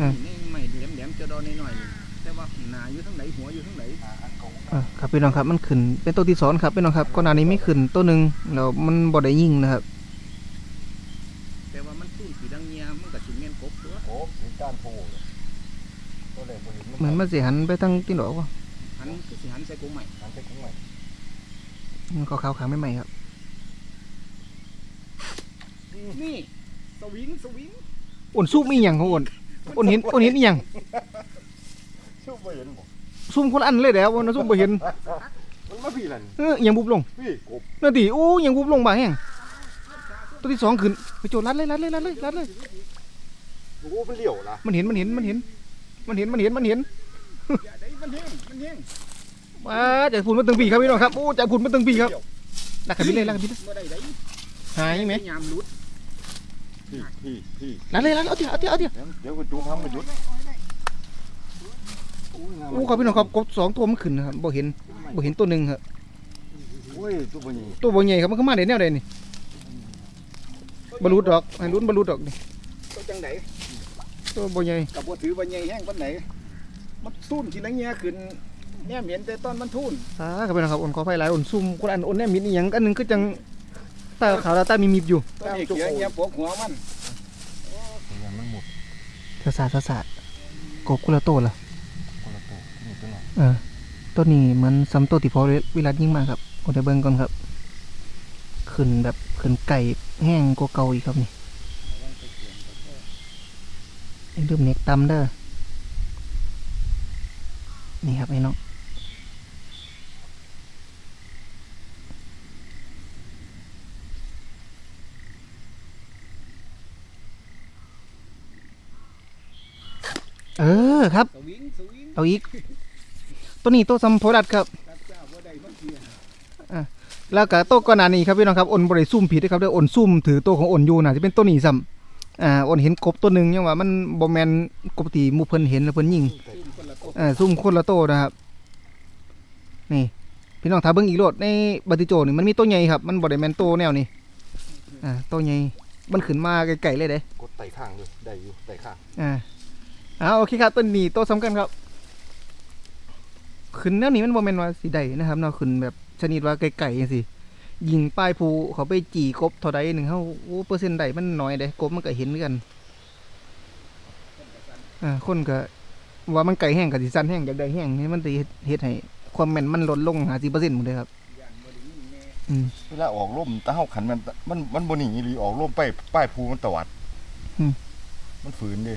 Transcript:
อ่านี่ไม่แหลมๆจะดอนหน่อยๆนี่แต่ว่าหนาอยู่ทั้งไหนหัวอยู่ทั้งไหนอ่าครับพี่น้องครับมันขึ้นเป็นตัวที่สองครับพี่น้องครับก่อนหน้านี้ไม่ขึ้นตัวหนึ่งแล้วมันบ่ได้ยิงนะครับ แต่ว่ามันสู้สีดังเงียมันก็สิแม่นกบตัวโอ้มีก้านโพเลยตัวแรกบ่เห็นเหมือนมันสิหันไปทางที่ดอกว่าหันก็สิหันใส่กบใหม่หันไปข้างใหม่มันก็ขาวขาวไม่ใหม่ๆครับนี่สวิงสวิงอ่อนซุ่มอีหยังของอ่อน อ่อนเห็นอ่อนเห็นอีหยังชูบ่เห็นบ่ซุ่มคนละอันเลยแล้วนะซุ่มบ่เห็นมันมาพี่ล่ะนี่เอออหยังบุบลงพี่กบนั่นดิโอ้อหยังบุบลงบ่าแห้งตัวที่สองขึ้นไปโจรรัดเลยรัดเลยรัดเลยรัดเลย โอ้มันเลี้ยวล่ะมันเห็นมันเห็นมันเห็น มันเห็นมันเห็นมันเห็นอย่าได้มันแห้งมันแห้งมาจากพุ่นมาตึงปีครับพี่น้องครับโอ้จากพุ่นมาตึงปีครับลักขับบิดเลยลักขับบิดเลยเมื่อใดได้หายไหม ยามหลุด พี่พี่พี่รัดเลยรัดเลยเอาเดี๋ยวเอาเดี๋ยวเอาเดี๋ยวเดี๋ยวเดี๋ยวคุณจูทำมาหยุดโอ้ยน้ำโอ้ครับพี่น้องครับกบสองตัวมันขึ้นนะครับบ่เห็นบ่เห็นตัวหนึ่งครับโอ้ยตัวบ่ใหญ่ตัวบ่ใหญ่ครับมันเข้ามาได้แนวใดนี่บรรลุดอกให้ลุ้นบรรลุดอกนี่ตัวจังไดตัวบ่ใหญ่กับบ่ถือว่าใหญ่แห้งปานไหนมันสู้สีดังเงียขึ้นแน่เหม็นแต่ตอนมันทุ่นอ่าครับพี่น้องครับอ่อนขอไฟหลายอ่อนซุ่มคนอันอ่อนแนมมิดอีหยังอันหนึงคือจัง ตาขาวตาตามีมิดอยู่ตอนนี้เขียเงียปกหัวมันยังมันหมดทศาสตร์ทศาสตร์กบกุละโตล่ะคนละตัวนี่ตัวน้อยเออตัวนี้มันซ้ำตัวที่พอเวลายิงมาครับเอาได้เบิ่งก่อนครับ ขึ้นแบบขึ้นไก่แห้งกว่าเก่าอีกครับนี่อย่าลืมเน็กตำเด้อนี่ครับไอ้น้อง เออครับสวิงสวิงเอาอีก ตัวนี้ตัวซัมโพดัดครับรับเจ้าบ่ได้มันเสียแล้วก็ตัวก่อนหน้านี้ครับพี่น้องครับอ่นบริซุ่มผิดนะครับเด้ออ่นซุ่มถือตัวของอ่นอยู่น่ะจะเป็นตัวนี้ซ้ำอ่าอ่นเห็นกบตัวหนึ่งยังว่ามันบ่แมนกบที่หมู่เพิ่นเห็นแล้วเพิ่นยิงซุ่มคนละตัวอ่าซุ่มคนละโตวนะครับนี่พี่น้องถ้าเบิ่งอีกโลดในบัติโจนี่มันมีตัวใหญ่ครับมันบ่ได้แม่นตัวแนวนี้อ่าตัวใหญ่มันขึ้นมาไกลๆเลยเด้กดไต่ข้างเลยได้อยู่ไต่ข้างอ่า อ่าโอเคครับตัวนี้ตัวสำคัญครับ ขึ้นแนวนี้มันบ่แม่นว่าสิได้นะครับเนาะขึ้นแบบชนิดว่าไกลๆจังซี่ยิงป้ายภูเขาไปจีกบเท่าใดหนึงเฮาโอ้เปอร์เซ็นต์ใดมันน้อยเด้กบมันก็เห็นคือกันอ่าคนก็ว่ามันไกลแห้งก็สิสั้นแห้งอยากได้แห้งนี่มันสิเฮ็ดเฮ็ดให้ความแม่นมันลดลง50%หมดเลยครับย่านบ่ได้ยิงแน่อืมเวลาออกร่มตาเฮาขันมันมันมันบ่หนีอีหลีออกร่มไปป้ายภูมันตวัดอืมมันฝืนเดิ